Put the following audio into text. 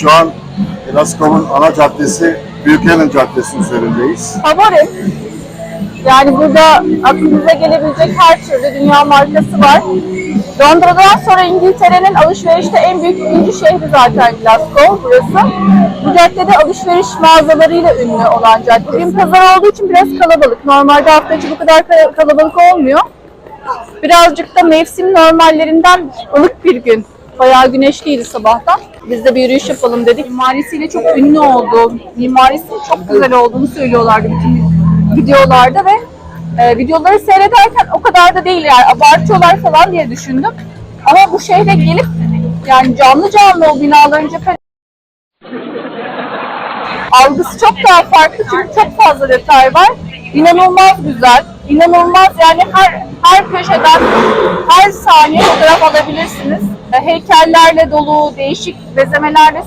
Şu an Glasgow'un ana caddesi Buchanan Caddesi üzerindeyiz. Favorim. Yani burada aklınıza gelebilecek her türlü dünya markası var. Londra'dan sonra İngiltere'nin alışverişte en büyük ikinci şehri zaten Glasgow burası. Bu caddede alışveriş mağazalarıyla ünlü olan cadde. Bugün pazar olduğu için biraz kalabalık. Normalde hafta içi bu kadar kal- kalabalık olmuyor. Birazcık da mevsim normallerinden ılık bir gün. Bayağı güneşliydi sabahtan. Biz de bir yürüyüş yapalım dedik. Mimarisiyle çok ünlü oldu. Mimarisinin çok güzel olduğunu söylüyorlardı bütün videolarda ve e, videoları seyrederken o kadar da değil yani abartıyorlar falan diye düşündüm. Ama bu şehre gelip yani canlı canlı o binaların cephe algısı çok daha farklı çünkü çok fazla detay var. İnanılmaz güzel, inanılmaz yani her her köşeden saniye fotoğraf alabilirsiniz. Heykellerle dolu, değişik bezemelerle